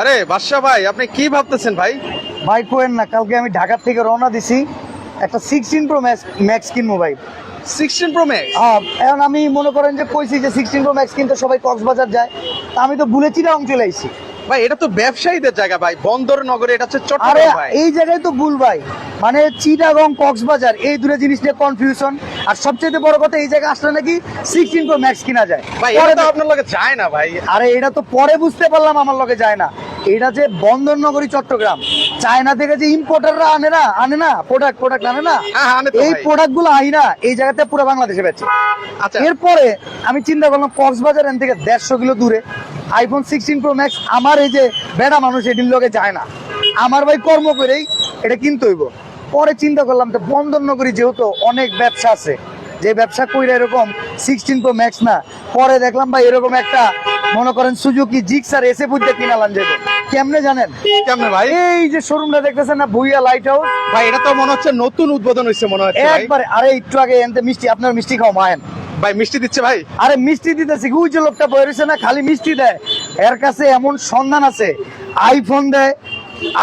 আরে বাদশা ভাই আপনি কি ভাবতেছেন ভাই? ভাই কোয়েন না কালকে আমি ঢাকার থেকে রওনা দিছি। একটা সিক্সটিন প্রো ম্যাক্স ম্যাক্স কিনবো ভাই। সিক্সটিন প্রো ম্যাক্স হ্যাঁ এখন আমি মনে করেন যে কইছি যে সিক্সটিন প্রো ম্যাক্স কিনতে সবাই কক্সবাজার যায়। তা আমি তো ভুলে চিরাং চলে আইছি। ভাই এটা তো ব্যবসায়ীদের জায়গা ভাই বন্দর নগরে এটা হচ্ছে চট্টগ্রাম ভাই। এই জায়গায় তো ভুল ভাই। মানে চিটাগং কক্সবাজার এই দুটো জিনিস নিয়ে কনফিউশন আর সবচেয়ে বড় কথা এই জায়গায় আসলে নাকি সিক্সটিন প্রো ম্যাক্স কিনা যায়। ভাই এটা তো আপনার লগে যায় না ভাই। আরে এটা তো পরে বুঝতে পারলাম আমার লগে যায় না। এটা যে বন্দরনগরী চট্টগ্রাম। চায়না থেকে যে ইম্পোর্টাররা আনে না আনে না প্রোডাক্ট প্রোডাক্ট আনে না হ্যাঁ, হ্যাঁ, এই। প্রোডাক্টগুলো আই না এই জায়গাতে পুরো বাংলাদেশে বেচে। আচ্ছা। এরপরে আমি চিন্তা করলাম কক্সবাজার এন থেকে দেড়শো কিলো দূরে আইফোন সিক্সটিন প্রো ম্যাক্স আমার এই যে বেড়া মানুষ এটির লোকে যায় না। আমার ভাই কর্ম করেই এটা কিনতে হইব। পরে চিন্তা করলাম তো বন্দরনগরী যেহেতু অনেক ব্যবসা আছে যে ব্যবসা কইরা এরকম সিক্সটিন প্রো ম্যাক্স না পরে দেখলাম ভাই এরকম একটা মনে করেন সুজুকি জিক্সার এসে বুঝতে কিনালাম যেত কেমনে জানেন? কেমনে ভাই? এই যে শোরুমটা দেখতেছেন না ভুইয়া লাইট হাউস ভাই এটা তো মনে হচ্ছে নতুন উদ্বোধন হয়েছে মনে হচ্ছে একবারে আরে একটু আগে এনতে মিষ্টি আপনার মিষ্টি খাও মায়েন ভাই মিষ্টি দিচ্ছে ভাই। আরে মিষ্টি দিতেছি ওই যে লোকটা বয়ে রয়েছে না খালি মিষ্টি দেয়। এর কাছে এমন সন্ধান আছে আইফোন দেয়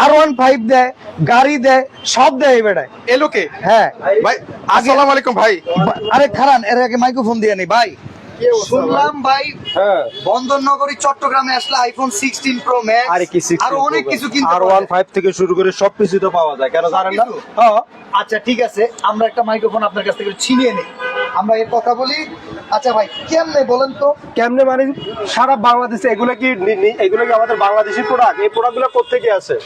আর ওয়ান ফাইভ দেয় গাড়ি দেয় সব দেয় বেটায়। এলোকে হ্যাঁ। ভাই আসসালামু আলাইকুম ভাই। আরে খারান এর আগে মাইক্রোফোন দিয়ে নি ভাই। শুনলাম ভাই হ্যাঁ। বন্দরনগরী চট্টগ্রামে আসলে আইফোন সিক্সটিন প্রো ম্যাক্স আরে কি আর অনেক কিছু কিনতে আর পাওয়া ওয়ান যায়। ফাইভ থেকে শুরু করে সবকিছু তো পাওয়া যায় কেন জানেন না? হ্যাঁ। আচ্ছা ঠিক আছে আমরা একটা মাইক্রোফোন আপনার কাছ থেকে ছিনিয়ে নিই। আমরা এর কথা বলি। আচ্ছা ভাই কেমনে বলেন তো? কেমনে মানে সারা বাংলাদেশে এগুলো কি এগুলো কি আমাদের বাংলাদেশি প্রোডাক্ট এই প্রোডাক্টগুলো কোথেকে আসে?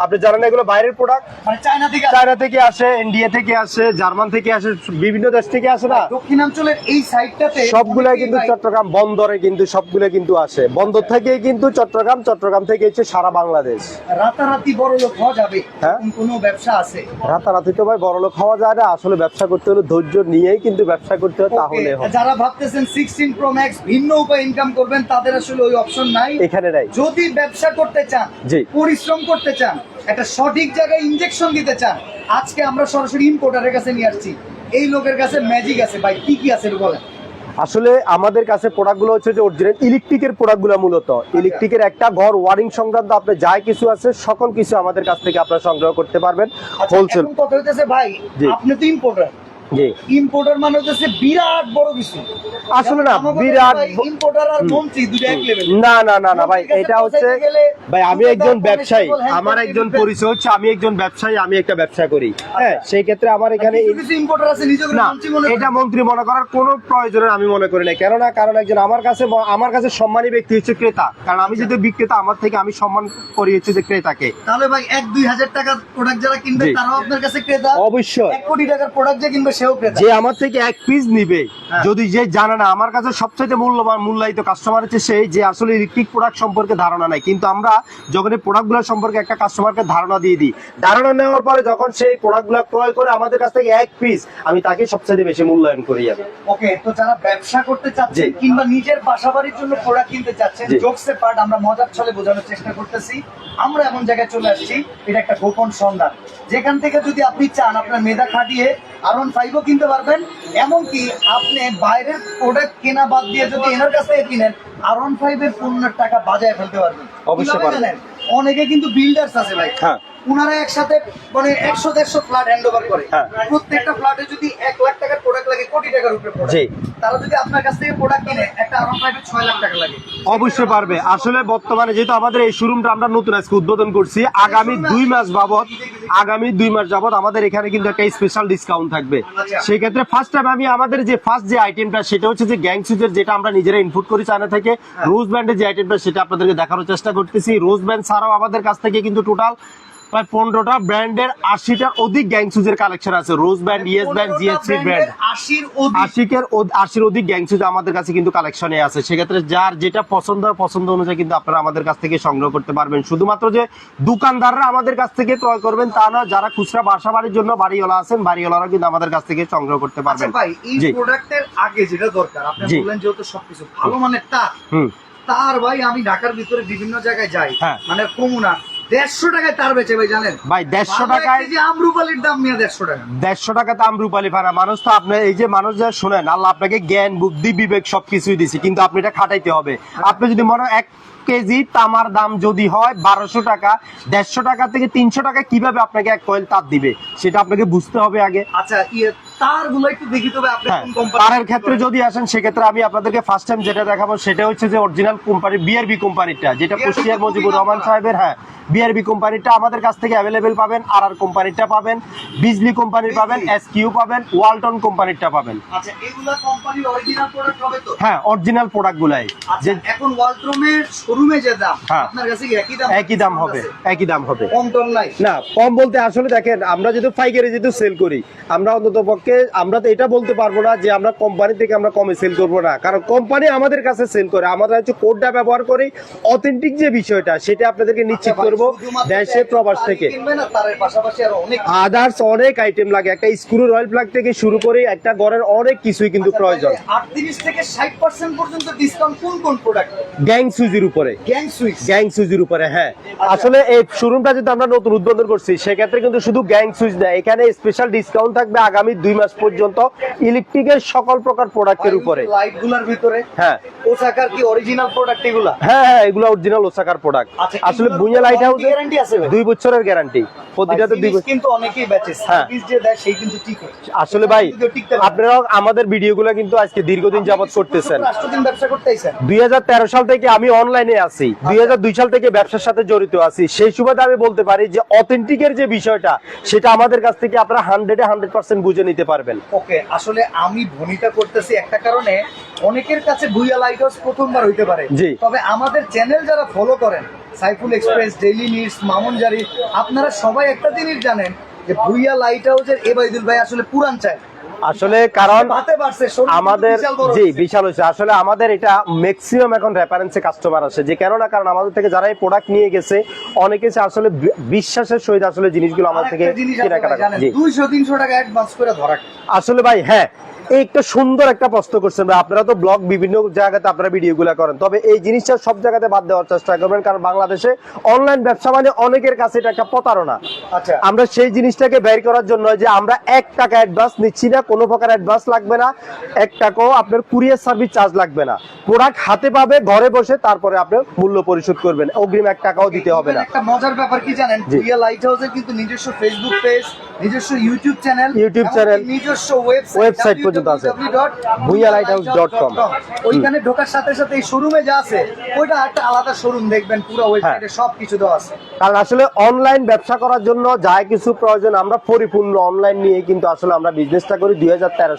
আপনি জানেন এগুলো বাইরের প্রোডাক্ট মানে চায়না থেকে। চায়না থেকে আসে ইন্ডিয়া থেকে আসে জার্মান থেকে আসে বিভিন্ন দেশ থেকে আসে না? দক্ষিণাঞ্চলের এই সাইডটাতে সবগুলাই কিন্তু চট্টগ্রাম বন্দরে কিন্তু সবগুলো কিন্তু আসে। বন্দর থেকেই কিন্তু চট্টগ্রাম চট্টগ্রাম থেকে হচ্ছে সারা বাংলাদেশ। রাতারাতি বড় লোক হওয়া যাবে হ্যাঁ। কোনো ব্যবসা আছে? রাতারাতি তো ভাই বড়লোক হওয়া যায় না আসলে ব্যবসা করতে হলে ধৈর্য নিয়েই কিন্তু ব্যবসা করতে হয় তাহলে যারা ভাবতেছেন সিক্সটিন প্রো ম্যাক্স ভিন্ন উপায় ইনকাম করবেন তাদের আসলে ওই অপশন নাই। এখানে নাই। যদি ব্যবসা করতে চান। পরিশ্রম করতে চান একটা সঠিক জায়গায় ইনজেকশন দিতে চান আজকে আমরা সরাসরি ইম্পোর্টারের কাছে নিয়ে আসছি। এই লোকের কাছে ম্যাজিক আছে ভাই কি কি আছে বলে বলেন। আসলে আমাদের কাছে প্রোডাক্টগুলো হচ্ছে যে অরিজিনাল ইলেকট্রিকের প্রোডাক্টগুলো মূলত। ইলেকট্রিকের একটা ঘর ওয়ারিং সংক্রান্ত আপনি যাই কিছু আছে সকল কিছু আমাদের কাছ থেকে আপনারা সংগ্রহ করতে পারবেন আচ্ছা, হোলসেল কত কথা হইতেছে ভাই। আপনি তো ইম্পোর্টার জি। ইম্পোর্টার মানে হচ্ছে বিরাট বড় কিছু। আসলে না বিরাট ইম্পোর্টার আর মন্ত্রী দুটো এক লেভেল না না না না ভাই এটা হচ্ছে ভাই আমি একজন ব্যবসায়ী আমার একজন পরিচয় হচ্ছে আমি একজন ব্যবসায়ী আমি একটা ব্যবসা করি। হ্যাঁ সেই ক্ষেত্রে আমার এখানে ইম্পোর্টার আছে নিজেকে মন্ত্রী মনে এটা মন্ত্রী মনে করার কোনো প্রয়োজন আমি মনে করি না কেননা কারণ একজন আমার কাছে আমার কাছে সম্মানী ব্যক্তি হচ্ছে ক্রেতা। কারণ আমি যদি বিক্রেতা আমার থেকে আমি সম্মান করি হচ্ছে যে ক্রেতাকে। তাহলে ভাই এক দুই হাজার টাকার প্রোডাক্ট যারা কিনবে তারাও আপনার কাছে ক্রেতা? অবশ্যই। এক কোটি টাকার প্রোডাক্ট যে কিনবে যে আমার থেকে এক পিস নিবে হ্যাঁ। যদি যে জানে না আমার কাছে সবচেয়ে মূল্যবান মূল্যায়িত কাস্টমার হচ্ছে সেই যে আসলে ইলেকট্রিক প্রোডাক্ট সম্পর্কে ধারণা নাই কিন্তু আমরা যখন এই প্রোডাক্টগুলো সম্পর্কে একটা কাস্টমারকে ধারণা দিয়ে দিই ধারণা নেওয়ার পরে যখন সেই প্রোডাক্টগুলো ক্রয় করে আমাদের কাছ থেকে এক পিস আমি তাকে সবচেয়ে বেশি মূল্যায়ন করি আমি। ওকে তো যারা ব্যবসা করতে চাচ্ছে কিংবা নিজের বাসা বাড়ির জন্য প্রোডাক্ট কিনতে চাচ্ছেন জি। জোকসে পার্ট আমরা মজার ছলে বোঝানোর চেষ্টা করতেছি। আমরা এমন জায়গায় চলে আসছি এটা একটা গোপন সন্ধান। যেখান থেকে যদি আপনি চান আপনার মেধা খাটিয়ে আর ওয়ান ফাইভও কিনতে পারবেন এমনকি আপনি বাইরের প্রোডাক্ট কেনা বাদ দিয়ে যদি এনার কাছে কিনেন আর ওয়ান ফাইভের পণ্যের টাকা বাজায় ফেলতে পারবেন অবশ্যই? অনেকে কিন্তু বিল্ডার্স আছে ভাই হ্যাঁ। ওনারা একসাথে মানে একশো দেড়শো ফ্ল্যাট হ্যান্ড ওভার করে। হ্যাঁ। প্রত্যেকটা ফ্ল্যাটে যদি এক লাখ টাকার প্রোডাক্ট লাগে কোটি টাকার উপরে। তারা যদি আপনার কাছ থেকে প্রোডাক্ট কিনে একটা আরাম ফাইভের ছয় লাখ টাকা লাগে। অবশ্যই পারবে। আসলে বর্তমানে যেহেতু আমাদের এই শোরুমটা আমরা নতুন আজকে উদ্বোধন করছি আগামী দুই মাস বাবদ আগামী দুই মাস যাবত আমাদের এখানে কিন্তু একটা স্পেশাল ডিসকাউন্ট থাকবে। সেই ক্ষেত্রে ফার্স্ট টাইম আমি আমাদের যে ফার্স্ট যে আইটেমটা সেটা হচ্ছে যে গ্যাং সুজের যেটা আমরা নিজেরা ইনপুট করি চায়না থেকে রোজ ব্যান্ডের যে আইটেমটা সেটা আপনাদেরকে দেখানোর চেষ্টা করতেছি। রোজ ব্যান্ড ছাড়াও আমাদের কাছ থেকে কিন্তু টোটাল প্রায় পনেরোটা ব্র্যান্ডের আশিটার অধিক গ্যাং সুজের কালেকশন আছে। রোজ band yes band GSC brand আশিকের আশির অধিক গ্যাংসুজ আমাদের কাছে কিন্তু কালেকশনে আছে। সেক্ষেত্রে যার যেটা পছন্দ হয় পছন্দ অনুযায়ী কিন্তু আপনারা আমাদের কাছ থেকে সংগ্রহ করতে পারবেন। শুধুমাত্র যে দোকানদাররা আমাদের কাছ থেকে ক্রয় করবেন তা না যারা খুচরা বাসা বাড়ির জন্য বাড়িওয়ালা আছেন বাড়িওয়ালারা কিন্তু আমাদের কাছ থেকে সংগ্রহ করতে আচ্ছা পারবেন। ভাই এই প্রোডাক্টের আগে যেটা দরকার আপনি বললেন যেহেতু সবকিছু ভালো মানের তার হুম। তার ভাই আমি ঢাকার ভিতরে বিভিন্ন জায়গায় যাই। হ্যাঁ। মানে কমুনা দেড়শো টাকায় তার বেচে ভাই জানেন? ভাই দেড়শো টাকায় কেজি আমরুপালির দাম নিয়ে দেড়শো টাকা। দেড়শো টাকা দাম রূপালি ফারা মানুষ তো আপনি এই যে মানুষ যা শোনেন আল্লাহ আপনাকে জ্ঞান বুদ্ধি বিবেক সবকিছুই দিছি কিন্তু আপনি এটা খাটাইতে হবে। আপনি যদি মনে হয় এক কেজি তামার দাম যদি হয় বারোশো টাকা দেড়শো টাকা থেকে তিনশো টাকা কীভাবে আপনাকে এক কয়েল তার দিবে সেটা আপনাকে বুঝতে হবে আগে। আচ্ছা ইয়ে তার একটু দেখি তবে আপনি হ্যাঁ, তারের ক্ষেত্রে যদি আসেন সেক্ষেত্রে আমি আপনাদেরকে ফার্স্ট টাইম যেটা দেখাবো সেটা হচ্ছে যে অরিজিনাল কোম্পানি বিআরবি কোম্পানিটা যেটা কুষ্টিয়ার মজিবুর রহমান সাহেবের হ্যাঁ। বিআরবি কোম্পানিটা আমাদের কাছ থেকে অ্যাভেলেবেল পাবেন আর আর কোম্পানিটা পাবেন বিজলি কোম্পানির পাবেন এস কিউ পাবেন ওয়ালটন কোম্পানিটা পাবেন। আচ্ছা হ্যাঁ অরিজিনাল প্রোডাক্ট গুলাই। আচ্ছা যে এখন ওয়ালট্রমের শোরুমে যে দাম হ্যাঁ। আপনার কাছে একই দাম একই দাম হবে একই দাম হবে। কম টম নাই? না কম বলতে আসলে দেখেন আমরা যেহেতু পাইকারি যেহেতু সেল করি আমরা অন্তত পক্ষে আমরা তো এটা বলতে পারব না যে আমরা কোম্পানি থেকে আমরা কমে সেল করব না। কারণ কোম্পানি আমাদের কাছে সেল করে আমরা হচ্ছে কোডটা ব্যবহার করি অথেন্টিক যে বিষয়টা সেটা আপনাদেরকে নিশ্চিত আচ্ছা করব দেশে প্রবাস থেকে। আদার্স অনেক আইটেম লাগে। একটা স্ক্রু রয়্যাল প্লাগ থেকে শুরু করে একটা ঘরের অনেক কিছুই কিন্তু প্রয়োজন। আটত্রিশ থেকে ষাট পার্সেন্ট পর্যন্ত ডিসকাউন্ট কোন কোন প্রোডাক্ট গ্যাং সুজির উপরে। Gang switch. গ্যাং সুইচের উপরে হ্যাঁ। আসলে এই শোরুমটা যদি আমরা নতুন উদ্বোধন করছি সেক্ষেত্রে কিন্তু শুধু গ্যাং সুইচ এখানে স্পেশাল ডিসকাউন্ট থাকবে আগামী দুই মাস পর্যন্ত ইলেকট্রিকের সকল প্রকার প্রোডাক্টের উপরে। ভিতরে? হ্যাঁ। ওসাকার কি অরিজিনাল প্রোডাক্ট এগুলা? হ্যাঁ হ্যাঁ এগুলো অরিজিনাল ওসাকার প্রোডাক্ট আচ্ছা, আসলে লাইট হাউসে warranty আছে দুই বছরের গ্যারান্টি প্রতিটাতে দুই কিন্তু অনেকেই বেচে হ্যাঁ। সার্ভিস যে দেয় সেই কিন্তু ঠিক আসলে ভাই। আপনারা আমাদের ভিডিওগুলো কিন্তু আজকে দীর্ঘদিন যাবত করতেছেন। ব্যবসা করতে আইছেন সাল থেকে আমি অনলাইনে আছি। দুই সাল থেকে ব্যবসার সাথে জড়িত আছি। সেই সুবাদে আমি বলতে পারি যে অথেন্টিকের যে বিষয়টা সেটা আমাদের কাছ থেকে আপনারা হান্ড্রেডে হান্ড্রেড পার্সেন্ট বুঝে নিতে পারবেন। ওকে আসলে আমি ভনিতা করতেছি একটা কারণে অনেকের কাছে ভুইয়া লাইট হাউস প্রথমবার হইতে পারে। তবে আমাদের চ্যানেল যারা ফলো করেন Saiful express daily news Mamun জারি। আপনারা সবাই একটা জিনিস জানেন যে ভুইয়া লাইট হাউসের এবাইদুল ভাই আসলে পুরান চায়। আসলে কারণ আমাদের জি বিশাল হয়েছে আসলে আমাদের এটা ম্যাক্সিমাম এখন রেফারেন্সে কাস্টমার আসে। যে কেননা কারণ আমাদের থেকে যারা এই প্রোডাক্ট নিয়ে গেছে অনেকে আসলে বিশ্বাসের সহিত আসলে জিনিসগুলো আমাদের থেকে কেনাকাটা জি। দুইশো তিনশো টাকা অ্যাডভান্স করে ধরা। আসলে ভাই হ্যাঁ একটা সুন্দর একটা প্রশ্ন করছেন ভাই। আপনারা তো ব্লগ বিভিন্ন জায়গাতে আপনারা ভিডিও গুলা করেন। তবে এই জিনিসটা সব জায়গাতে বাদ দেওয়ার চেষ্টা করবেন কারণ বাংলাদেশে অনলাইন ব্যবসা মানে অনেকের কাছে এটা একটা প্রতারণা। আচ্ছা। আমরা সেই জিনিসটাকে বের করার জন্য যে আমরা এক টাকা অ্যাডভান্স নিচ্ছি না কোনো প্রকার অ্যাডভান্স লাগবে না। এক টাকাও আপনার কুরিয়ার সার্ভিস চার্জ লাগবে না। প্রোডাক্ট হাতে পাবে ঘরে বসে তারপরে আপনি মূল্য পরিশোধ করবেন। অগ্রিম এক টাকাও দিতে হবে না। একটা মজার ব্যাপার কি জানেন? জি। লাইট হাউসের কিন্তু নিজস্ব ফেসবুক পেজ নিজস্ব ইউটিউব চ্যানেল এমনকি channel, নিজস্ব ওয়েবসাইট website পর্যন্ত আছে। www.bhuialighthouse.com ওইখানে ঢোকার সাথে সাথে এই শোরুমে যা আছে ওইটা একটা আলাদা শোরুম দেখবেন পুরো ওয়েবসাইটে হ্যাঁ। সব কিছু দেওয়া আছে। কারণ আসলে অনলাইন ব্যবসা করার জন্য যা কিছু প্রয়োজন আমরা পরিপূর্ণ অনলাইন নিয়ে কিন্তু আসলে আমরা বিজনেসটা করি দুই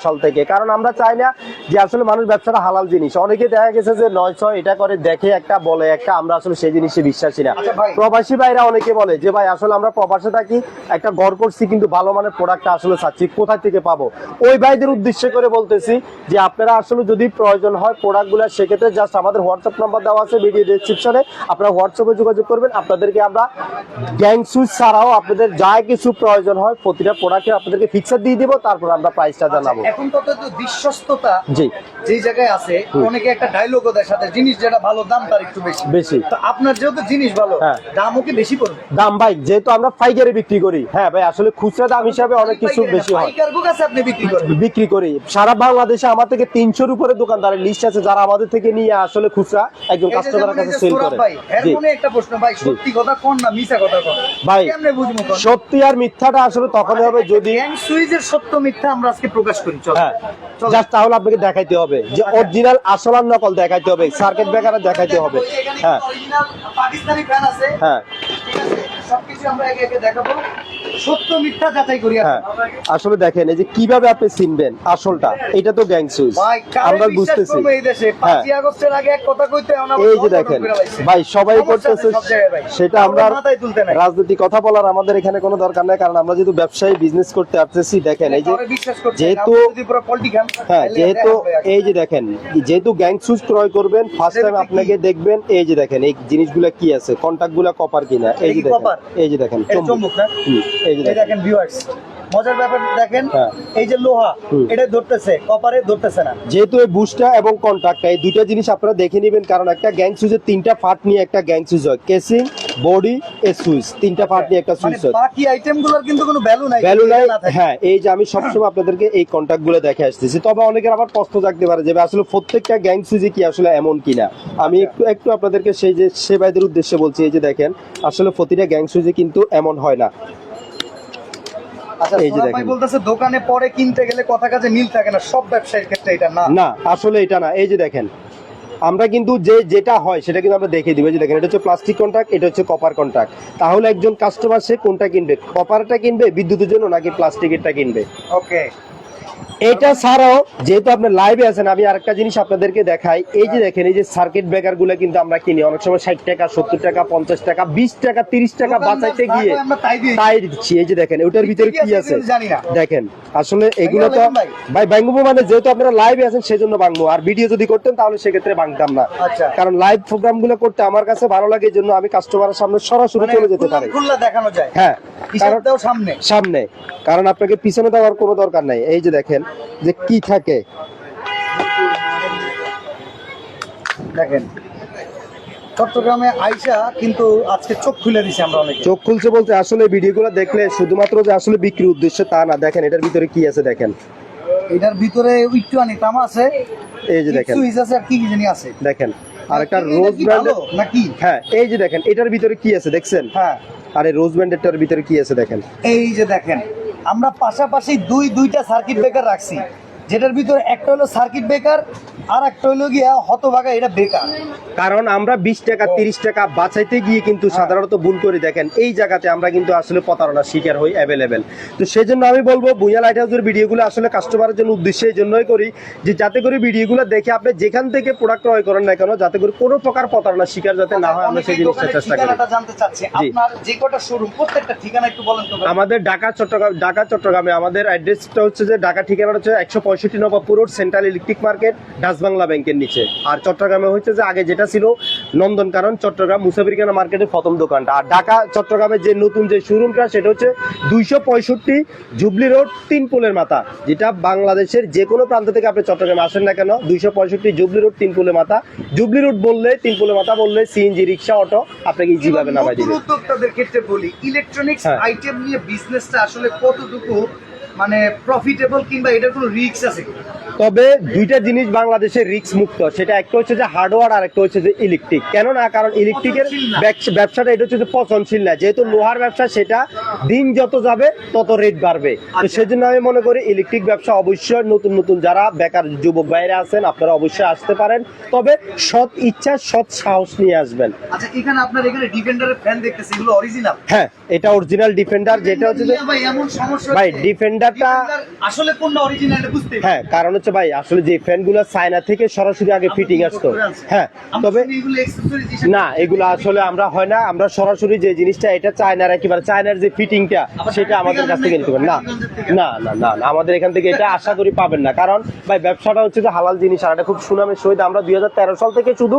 সাল থেকে। কারণ আমরা চাই না যে আসলে মানুষ ব্যবসাটা হালাল জিনিস। অনেকে দেখা গেছে যে নয় ছয় এটা করে দেখে একটা বলে একটা আমরা আসলে সেই জিনিসে বিশ্বাসী না। আচ্ছা প্রবাসী ভাইরা অনেকে বলে যে ভাই আসলে আমরা প্রবাসে থাকি একটা গড় করছি কিন্তু ভালো মানের প্রোডাক্টটা আসলে চাচ্ছি কোথা থেকে পাবো? ওই ভাইদের উদ্দেশ্য করে বলতেছি যে আপনারা আসলে যদি প্রয়োজন হয় প্রোডাক্টগুলো সেক্ষেত্রে জাস্ট আমাদের হোয়াটসঅ্যাপ নাম্বার দেওয়া আছে ভিডিও ডিসক্রিপশনে আপনারা হোয়াটসঅ্যাপে যোগাযোগ করবেন। আপনাদেরকে আমরা গ্যাং সুইচ ছাড়াও আপনাদের যা কিছু প্রয়োজন হয় প্রতিটা প্রোডাক্টে আপনাদেরকে ফিক্সার দিয়ে দিব তারপর আমরা প্রাইসটা জানাব। এখন তো বিশ্বস্ততা জি। যে জায়গায় আছে অনেকে একটা ডায়লগও দেয় সাথে জিনিস যেটা ভালো দাম তার একটু বেশি। বেশি। তো আপনার যেহেতু জিনিস ভালো হ্যাঁ। দামও কি বেশি পড়বে? দাম ভাই যেহেতু আমরা পাইকারি বিক্রি করি হ্যাঁ ভাই আসলে খুচরা দাম হিসাবে অনেক কিছু বেশি হয়। পাইকার কাছে আপনি বিক্রি করেন। বিক্রি করি। সারা বাংলাদেশে আমার থেকে তিনশোর উপরে দোকানদারের লিস্ট আছে যারা আমাদের থেকে নিয়ে আসলে খুচরা একজন কাস্টমারের কাছে সেল করে। ভাই, মনে সত্যি আর মিথ্যাটা আসলে তখনই হবে যদি সুইজের সত্য মিথ্যা আমরা আজকে প্রকাশ করি চল। হ্যাঁ। জাস্ট তাহলে আপনাকে দেখাইতে হবে যে অরিজিনাল আসল আর নকল দেখাইতে হবে সার্কিট ব্রেকারে দেখাইতে হবে। হ্যাঁ। পাকিস্তানি ফ্যান আছে। হ্যাঁ। ঠিক আছে সবকিছু আমরা একে একে দেখাবো। সত্য মিথ্যা যাচাই করি হ্যাঁ আসলে দেখেন এই যে কীভাবে আপনি চিনবেন আসলটা এটা তো গ্যাং সুইচ আমরা বুঝতেছি। এই দেশে? হ্যাঁ। 5 আগস্টের আগে এক কথা কইতে এই যে দেখেন ভাই সবাই করতেছে সেটা আমরা রাজনীতি কথা বলার আমাদের এখানে কোনো দরকার নাই কারণ আমরা যেহেতু ব্যবসায়ী বিজনেস করতে আসতেছি দেখেন এই যে যেহেতু হ্যাঁ যেহেতু এই যে দেখেন যেহেতু গ্যাং সুইচ ক্রয় করবেন ফার্স্ট টাইম আপনাকে দেখবেন এই যে দেখেন এই জিনিসগুলো কি আছে কন্টাক্টগুলা কপার কিনা এই যে দেখেন এই যে দেখেন না? এই এই দেখেন ভিউয়ার্স মজার ব্যাপার দেখেন হ্যাঁ। এই যে লোহা এটা ধরতেছে কপারে ধরতেছে না। যেহেতু এই এবং কন্ট্রাক্টটা এই দুইটা জিনিস আপনারা দেখে নেবেন কারণ একটা গ্যাং সুইচের তিনটা পার্ট নিয়ে একটা গ্যাং সুইচ হয়। কেসিং বডি এ সুইচ তিনটা পার্ট নিয়ে একটা মানে সুইচ হয়। বাকি আইটেমগুলোর কিন্তু কোনো ভ্যালু নাই ভ্যালু নাই হ্যাঁ এই যে আমি সবসময় আপনাদেরকে এই কন্ট্যাক্টগুলো দেখে আসতেছি। তবে অনেকের আবার প্রশ্ন থাকতে পারে যে আসলে প্রত্যেকটা গ্যাং সুইচে কি আসলে এমন কিনা? আমি একটু একটু আপনাদেরকে সেই যে সেবাইদের উদ্দেশ্যে বলছি এই যে দেখেন আসলে প্রতিটা গ্যাং সুইচে কিন্তু এমন হয় না। আচ্ছা এই যে দেখেন। বলতেছে দোকানে পরে কিনতে গেলে কথা কাজে মিল থাকে না সব ব্যবসায়ীর ক্ষেত্রে এটা না। না আসলে এটা না। এই যে দেখেন আমরা কিন্তু যে যেটা হয় সেটা কিন্তু আমরা দেখে দিব। যে দেখেন এটা হচ্ছে প্লাস্টিক কন্ট্রাক্ট এটা হচ্ছে কপার কন্ট্রাক্ট তাহলে একজন কাস্টমার সে কোনটা কিনবে? কপারটা কিনবে বিদ্যুতের জন্য নাকি প্লাস্টিকেরটা কিনবে? ওকে এটা ছাড়াও যেহেতু আপনি লাইভে আছেন আমি আরেকটা জিনিস আপনাদেরকে দেখাই। এই যে দেখেন এই যে সার্কিট ব্রেকারগুলো কিন্তু আমরা কিনি। অনেক সময় ষাট টাকা সত্তর টাকা পঞ্চাশ টাকা বিশ টাকা তিরিশ টাকা বাঁচাইতে গিয়ে তাই দিচ্ছি। এই যে দেখেন ওটার ভিতরে কি আছে দেখেন আসলে এগুলো তো ভাই। বাংবো মানে যেহেতু আপনারা লাইভে আছেন সেজন্য বাংবো আর ভিডিও যদি করতেন তাহলে সেক্ষেত্রে বাংতাম না। আচ্ছা। কারণ লাইভ প্রোগ্রামগুলো করতে আমার কাছে ভালো লাগে এই জন্য আমি কাস্টমারের সামনে সরাসরি চলে যেতে পারি। দেখানো যায়। হ্যাঁ সামনে। সামনে। কারণ আপনাকে পিছনে দেওয়ার কোনো দরকার নাই। এই যে দেখেন যে কি থাকে। দেখেন চট্টগ্রামে আইসা কিন্তু আজকে চোখ খুলে দিছে আমরা অনেকে। চোখ খুলছে বলতে আসলে ভিডিওগুলো দেখলে শুধুমাত্র যে আসলে বিক্রির উদ্দেশ্যে তা না দেখেন এটার ভিতরে কি আছে দেখেন। এটার ভিতরে একটু আনি তামা আছে এই যে দেখেন। সুইচ আছে আর কি কি জানি আছে। দেখেন আর একটা রোজ ব্র্যান্ড নাকি? হ্যাঁ এই যে দেখেন এটার ভিতরে কি আছে দেখছেন? হ্যাঁ। আর এই রোজ ব্র্যান্ডেরটার ভিতরে কি আছে দেখেন? এই যে দেখেন আমরা পাশাপাশি দুই দুইটা সার্কিট ব্রেকার রাখছি। যেটার ভিতরে একটা হলো সার্কিট ব্রেকার আর একটা হলো গিয়া হতভাগা এটা বেকার কারণ আমরা বিশ টাকা তিরিশ টাকা বাঁচাইতে গিয়ে কিন্তু সাধারণত ভুল করে দেখেন এই জায়গাতে আমরা কিন্তু আসলে প্রতারণার শিকার হই অ্যাভেলেবেল তো সেই জন্য আমি বলব বুয়া লাইট হাউসের ভিডিওগুলো আসলে কাস্টমারের জন্য উদ্দেশ্যে এই জন্যই করি যে যাতে করে ভিডিওগুলো দেখে আপনি যেখান থেকে প্রোডাক্ট ক্রয় করেন না কেন যাতে করে কোনো প্রকার প্রতারণার শিকার যাতে না হয় আমরা সেই জিনিসটা চেষ্টা করি। জানতে চাচ্ছে। আপনার যে কটা শোরুম প্রত্যেকটা ঠিকানা একটু বলেন তো আমাদের ঢাকা চট্টগ্রাম ঢাকা চট্টগ্রামে আমাদের অ্যাড্রেসটা হচ্ছে যে ঢাকা ঠিকানা হচ্ছে একশো পঁয়ষট্টি Nawabpur road central electric market Dutch Bangla ব্যাংকের নিচে। আর চট্টগ্রামে হচ্ছে যে আগে যেটা ছিল নন্দন কারণ চট্টগ্রাম মুসাফিরখানা মার্কেটের প্রথম দোকানটা। আর ঢাকা চট্টগ্রামে যে নতুন যে শোরুমটা সেটা হচ্ছে দুইশো পঁয়ষট্টি জুবলি রোড তিন পোলের মাথা যেটা বাংলাদেশের যে কোনো প্রান্ত থেকে আপনি চট্টগ্রামে আসেন না কেন দুইশো পঁয়ষট্টি জুবলি রোড তিন পোলের মাথা। জুবলি রোড বললে তিন পোলের মাথা বললে সিএনজি রিক্সা অটো আপনাকে ইজি ভাবে নামাই দিবে। উদ্যোক্তাদের ক্ষেত্রে বলি ইলেকট্রনিক্স হ্যাঁ। আইটেম নিয়ে বিজনেসটা আসলে কতটুকু মানে প্রফিটেবল কিংবা এটার কোনো রিস্ক আছে কি? তবে দুইটা জিনিস বাংলাদেশের রিক্স মুক্ত। সেটা একটা হচ্ছে যে হার্ডওয়ার আর একটা হচ্ছে যে ইলেকট্রিক কেন না কারণ ইলেকট্রিকের ব্যবসাটা এটা হচ্ছে যে পচনশীল না। যেহেতু লোহার ব্যবসা সেটা দিন যত যাবে তত রেট বাড়বে। তো আচ্ছা। সেজন্য আমি মনে করি ইলেকট্রিক ব্যবসা অবশ্যই নতুন নতুন যারা বেকার যুবক বাইরে আছেন আপনারা অবশ্যই আসতে পারেন। তবে সৎ ইচ্ছা সৎ সাহস নিয়ে আসবেন। আচ্ছা এখানে আপনার এখানে ডিফেন্ডারের ফ্যান দেখতেছি এগুলো অরিজিনাল হ্যাঁ এটা অরিজিনাল ডিফেন্ডার যেটা হচ্ছে যে ভাই এমন সমস্যা ভাই, ডিফেন্ডারটা- আসলে কোনটা অরিজিনাল বুঝতে হ্যাঁ কারণ হচ্ছে ভাই আসলে যে ফ্যানগুলো চায়না থেকে সরাসরি আগে ফিটিং আসতো? হ্যাঁ তবে না এগুলো আসলে আমরা হয় না আমরা সরাসরি যে জিনিসটা এটা চায়নার একেবারে চায়নার যে ফিটিংটা সেটা আমাদের কাছ থেকে নিতে পারেন। না না না না না আমাদের এখান থেকে এটা আশা করি পাবেন না। কারণ ভাই ব্যবসাটা হচ্ছে যে হালাল জিনিস আর এটা খুব সুনামের সহিত আমরা দুই হাজার তেরো সাল থেকে শুধু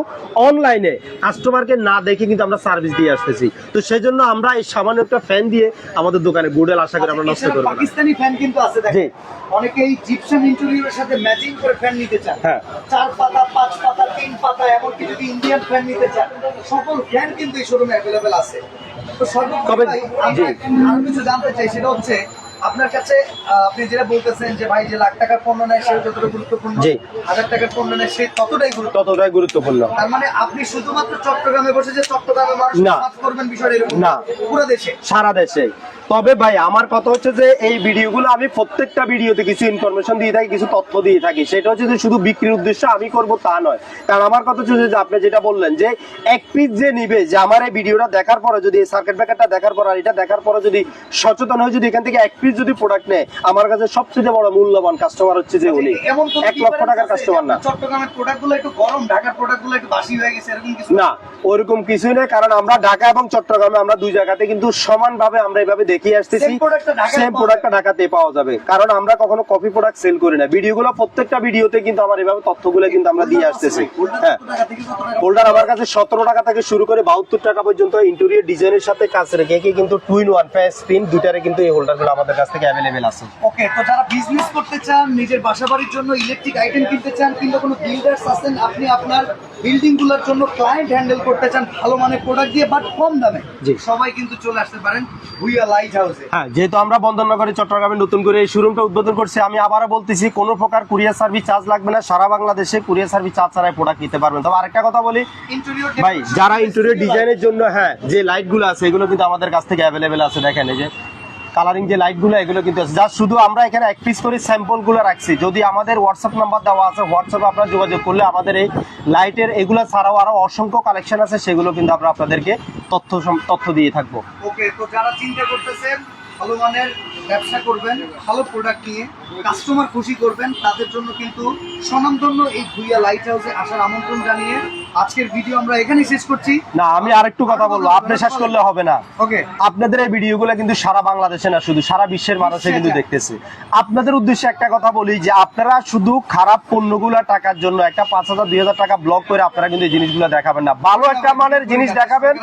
অনলাইনে কাস্টমারকে না দেখে কিন্তু আমরা সার্ভিস দিয়ে আসতেছি। তো সেই জন্য আমরা এই সামান্য একটা ফ্যান দিয়ে আমাদের দোকানে গুডেল আশা করি আমরা নষ্ট করব পাকিস্তানি ফ্যান কিন্তু আছে। দেখেন। অনেকেই জিপসাম ইন্টেরিয়রের সাথে ম্যাচিং করে ফ্যান নিতে চান হ্যাঁ। চার পাতা পাঁচ পাতা তিন পাতা এমনকি যদি ইন্ডিয়ান ফ্যান নিতে চান সকল ফ্যান কিন্তু এই শোরুমে অ্যাভেলেবেল আছে। তো সর্বোপরি তবে- ভাই, আমরা আরও কিছু জানতে চাই সেটা হচ্ছে আপনার কাছে আপনি যেটা বলতেছেন যে ভাই যে লাখ টাকার পণ্য নেয় সে যতটা গুরুত্বপূর্ণ। হাজার টাকার পণ্য নেয় সে ততটাই ততটাই গুরুত্বপূর্ণ। তার মানে আপনি শুধুমাত্র চট্টগ্রামে বসে যে চট্টগ্রামে মানুষ করবেন বিষয়টা এরকম না। পুরো দেশে। সারা দেশে। তবে ভাই আমার কথা হচ্ছে যে এই ভিডিওগুলো আমি প্রত্যেকটা ভিডিওতে কিছু ইনফরমেশন দিয়ে থাকি কিছু তথ্য দিয়ে থাকি। সেটা হচ্ছে যে শুধু বিক্রির উদ্দেশ্যে আমি করব তা নয়। কারণ আমার কথা হচ্ছে যে আপনি যেটা বললেন যে এক পিস যে নিবে যে আমার এই ভিডিওটা দেখার পরে যদি এই সার্কিট ব্রেকারটা দেখার পর আর এটা দেখার পরে যদি সচেতন হয়ে যদি এখান থেকে এক পিস যদি প্রোডাক্ট নেয় আমার কাছে সবচেয়ে বড় মূল্যবান কাস্টমার হচ্ছে যে উনি। এক লক্ষ টাকার কাস্টমার না। চট্টগ্রামের প্রোডাক্টগুলো একটু গরম ঢাকার প্রোডাক্টগুলো একটু বাসি হয়ে গেছে এরকম কিছু? না ওরকম কিছুই নেই কারণ আমরা ঢাকা এবং চট্টগ্রামে আমরা দুই জায়গাতে কিন্তু সমানভাবে আমরা এভাবে দেখিয়ে আসতেছি সেম প্রোডাক্টটা ঢাকাতে পাওয়া যাবে। কারণ আমরা কখনো কপি প্রোডাক্ট সেল করি না। ভিডিওগুলো প্রত্যেকটা ভিডিওতে কিন্তু আমার এভাবে তথ্যগুলো কিন্তু আমরা দিয়ে আসতেছি। হ্যাঁ। হোল্ডার আমার কাছে সতেরো টাকা থেকে শুরু করে বাহাত্তর টাকা পর্যন্ত ইন্টেরিয়র ডিজাইনের সাথে কাজ রেখে কিন্তু টুইন ওয়ান ফ্যাস স্ক্রিন দুইটারে কিন্তু এই হোল্ডারগুলো আমাদের কাছ থেকে অ্যাভেলেবেল আছে। ওকে তো যারা বিজনেস করতে চান নিজের বাসা বাড়ির জন্য ইলেকট্রিক আইটেম কিনতে চান কিংবা কোনো বিল্ডার্স আছেন আপনি আপনার বিল্ডিংগুলোর জন্য ক্লায়েন্ট হ্যান্ডেল করতে চান ভালো মানের প্রোডাক্ট দিয়ে বাট কম দামে। সবাই কিন্তু চলে আসতে পারেন। ভুইয়া লাইট হাউসে হ্যাঁ যেহেতু আমরা বন্দরনগরে চট্টগ্রামে নতুন করে এই শোরুমটা উদ্বোধন করছি আমি আবারও বলতেছি কোনো প্রকার কুরিয়ার সার্ভিস চার্জ লাগবে না সারা বাংলাদেশে কুরিয়ার সার্ভিস চার্জ ছাড়াই প্রোডাক্ট নিতে পারবেন। তবে আরেকটা কথা বলি ভাই যারা ইন্টেরিয়র ডিজাইনের জন্য হ্যাঁ যে লাইটগুলো আছে এগুলো কিন্তু আমাদের কাছ থেকে অ্যাভেলেবেল আছে। দেখেন এই যে কালারিং যে লাইটগুলো এগুলো কিন্তু আছে। যা শুধু আমরা এখানে এক পিস করে স্যাম্পলগুলো রাখছি। যদি আমাদের হোয়াটসঅ্যাপ নাম্বার দেওয়া আছে হোয়াটসঅ্যাপে আপনারা যোগাযোগ করলে আমাদের এই লাইটের এগুলো ছাড়াও আরও অসংখ্য কালেকশন আছে, সেগুলো কিন্তু আমরা আপনাদেরকে তথ্য তথ্য দিয়ে থাকব। ওকে তো যারা চিন্তা করতেছেন, ভালো মানের ব্যবসা করবেন ভালো প্রোডাক্ট নিয়ে কাস্টমার খুশি করবেন তাদের জন্য কিন্তু স্বনামধন্য এই ভুইয়া লাইট হাউসে আসার আমন্ত্রণ জানিয়ে আজকের ভিডিও আমরা এখানেই শেষ করছি। না আমি আরেকটু কথা বলব। আপনি শেষ করলে হবে না। ওকে আপনাদের এই ভিডিওগুলো কিন্তু সারা বাংলাদেশে না শুধু সারা বিশ্বের মানুষে কিন্তু দেখতেছে। আপনাদের উদ্দেশ্যে একটা কথা বলি যে আপনারা শুধু খারাপ পণ্যগুলো টাকার জন্য একটা পাঁচ হাজার দুই হাজার টাকা ব্লক করে আপনারা কিন্তু এই জিনিসগুলো দেখাবেন না। ভালো একটা মানের জিনিস দেখাবেন।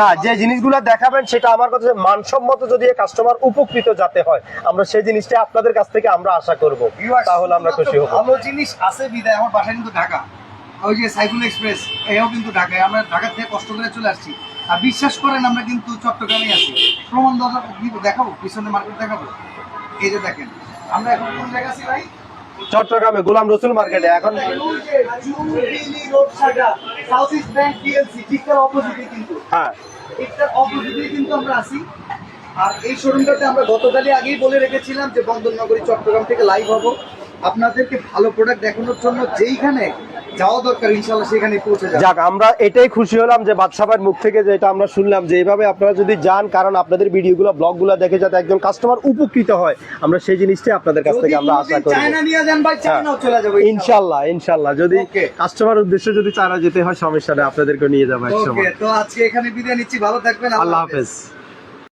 না যে জিনিসগুলো দেখাবেন সেটা আমার কথা মানসম্মত যদি কাস্টমার উপকৃত যাতে হয় আমরা সেই জিনিসটা আপনাদের কাছ থেকে আমরা আশা করব। তাহলে আমরা খুশি হব। ভালো জিনিস আছে বিদায় আমার বাসা কিন্তু ঢাকা। ওই যে সাইফুল এক্সপ্রেস এও কিন্তু ঢাকায়। আমরা ঢাকা থেকে কষ্ট করে চলে আসছি। আর বিশ্বাস করেন আমরা কিন্তু চট্টগ্রামে আছি। প্রমাণ দাদা কিন্তু দেখাবো? পিছনে মার্কেট দেখাবো? এই যে দেখেন আমরা এখন কোন জায়গা আছি ভাই? চট্টগ্রামে গোলাম রসুল মার্কেটে এখন সাউথ ইস্ট ব্যাংক পিএলসি ঠিক তার অপোজিটে কিন্তু। হ্যাঁ। এটার অপোজিটে কিন্তু আমরা আছি। আর এই শোরুমটাতে আমরা গতকালই আগেই বলে রেখেছিলাম যে বন্দরনগরী চট্টগ্রাম থেকে লাইভ হব। আপনাদেরকে ভালো প্রোডাক্ট দেখানোর জন্য যেইখানে যাওয়া দরকার ইনশাল্লাহ সেখানে পৌঁছে যাবে। যাক আমরা এটাই খুশি হলাম যে বাদশাহের মুখ থেকে যেটা আমরা শুনলাম যে এইভাবে আপনারা যদি যান কারণ আপনাদের ভিডিওগুলো ব্লগগুলো দেখে যাতে একজন কাস্টমার উপকৃত হয় আমরা সেই জিনিসটাই আপনাদের কাছ থেকে আমরা আশা করি। চায়না নিয়ে যান ভাই চায়নাও চলে যাবে ইনশাল্লাহ ইনশাল্লাহ যদি কাস্টমার উদ্দেশ্যে যদি চায়না যেতে হয় সমস্যা নেই আপনাদেরকে নিয়ে যাব এক ওকে তো আজকে এখানে বিদায় নিচ্ছি ভালো থাকবেন আল্লাহ হাফেজ।